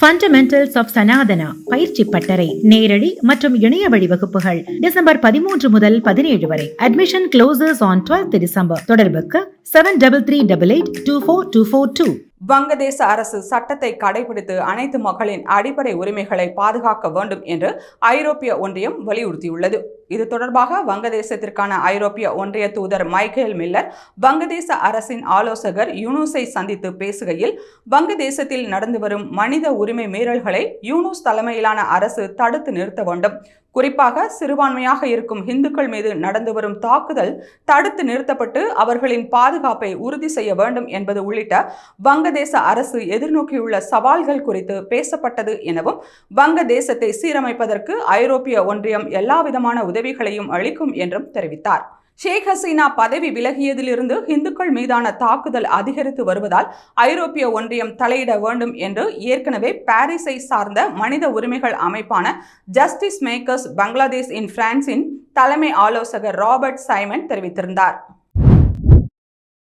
Fundamentals of Sanatana பயிற்சி பட்டறை நேரடி மற்றும் இணைய வழி வகுப்புகள் டிசம்பர் பதிமூன்று முதல் பதினேழு வரை. Admission closes on twelfth December தொடர்புக்கு seven double three double eight two four two four two வங்கதேச அரசு சட்டத்தை கடைபிடித்து அனைத்து மக்களின் அடிப்படை உரிமைகளை பாதுகாக்க வேண்டும் என்று ஐரோப்பிய ஒன்றியம் வலியுறுத்தியுள்ளது. இது தொடர்பாக வங்கதேசத்திற்கான ஐரோப்பிய ஒன்றிய தூதர் மைக்கேல் மில்லர் வங்கதேச அரசின் ஆலோசகர் யூனூஸை சந்தித்து பேசுகையில் வங்கதேசத்தில் நடந்து வரும் மனித உரிமை மீறல்களை யூனூஸ் தலைமையிலான அரசு தடுத்து நிறுத்த வேண்டும். குறிப்பாக சிறுபான்மையாக இருக்கும் இந்துக்கள் மீது நடந்து வரும் தாக்குதல் தடுத்து நிறுத்தப்பட்டு அவர்களின் பாதுகாப்பை உறுதி செய்ய வேண்டும் என்பது உள்ளிட்ட வங்கதேச அரசு எதிர்நோக்கியுள்ள சவால்கள் குறித்து பேசப்பட்டது எனவும் வங்கதேசத்தை சீரமைப்பதற்கு ஐரோப்பிய ஒன்றியம் எல்லாவிதமான உதவிகளையும் அளிக்கும் என்றும் தெரிவித்தார். ஷேக் ஹசீனா பதவி விலகியதிலிருந்து இந்துக்கள் மீதான தாக்குதல் அதிகரித்து வருவதால் ஐரோப்பிய ஒன்றியம் தலையிட வேண்டும் என்று ஏற்கனவே பாரிஸை சார்ந்த மனித உரிமைகள் அமைப்பான ஜஸ்டிஸ் மேக்கர்ஸ் பங்களாதேஷ் இன் பிரான்சின் தலைமை ஆலோசகர் ராபர்ட் சைமன் தெரிவித்திருந்தார்.